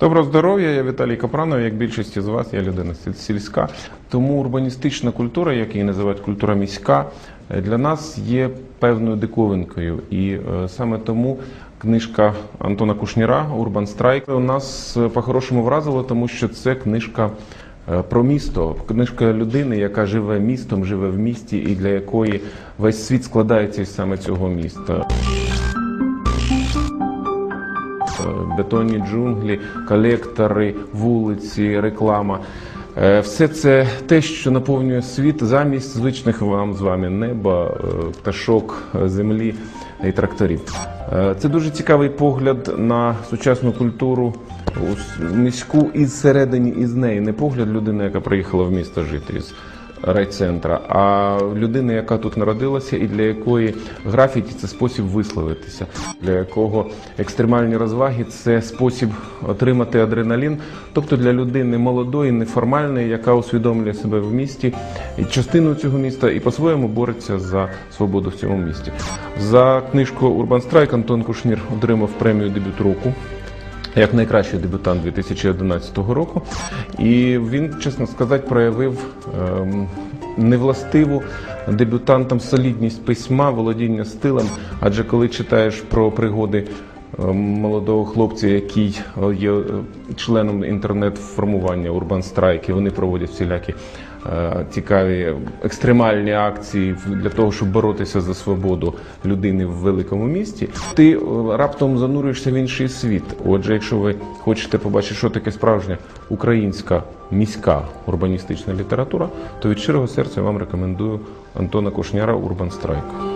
Доброго здоров'я, я Віталій Капранов. Як більшість з вас, я людина сіль- сільська. Тому урбаністична культура, як її називають культура міська, е, для нас є певною диковинкою. І е, саме тому книжка Антона Кушніра Урбан Страйк у нас е, по-хорошому вразила, тому що це книжка. Про місто, книжка людини, яка живе містом, живе в місті, і для якої весь світ складається із саме цього міста. Е, бетонні джунглі, колектори, вулиці, реклама. Е, Все це те, що наповнює світ замість звичних вам з вами неба, е, пташок, землі і тракторів. Це дуже цікавий погляд на сучасну культуру міську із середині, із неї. Не погляд людини, яка приїхала в місто жити райцентра, а людини, яка тут народилася, і для якої графіті це спосіб висловитися, для якого екстремальні розваги це спосіб отримати адреналін, тобто для людини молодої, неформальної, яка усвідомлює себе в місті і частину цього міста і по-своєму бореться за свободу в цьому місті. За книжку Урбан Страйк Антон Кушнір отримав премію дебют року як найкращий дебютант 2011 року. І він, чесно сказати, проявив ем, невластиву дебютантам солідність письма, володіння стилем. Адже коли читаєш про пригоди ем, молодого хлопця, який е, є е, членом інтернет-формування Urban Strike, і вони проводять всілякі цікаві екстремальні акції для того, щоб боротися за свободу людини в великому місті, ти е, раптом занурюєшся в інший світ. Отже, якщо ви хочете побачити, що таке справжня українська міська урбаністична література, то від щирого серця вам рекомендую Антона Кушняра Урбан Страйк.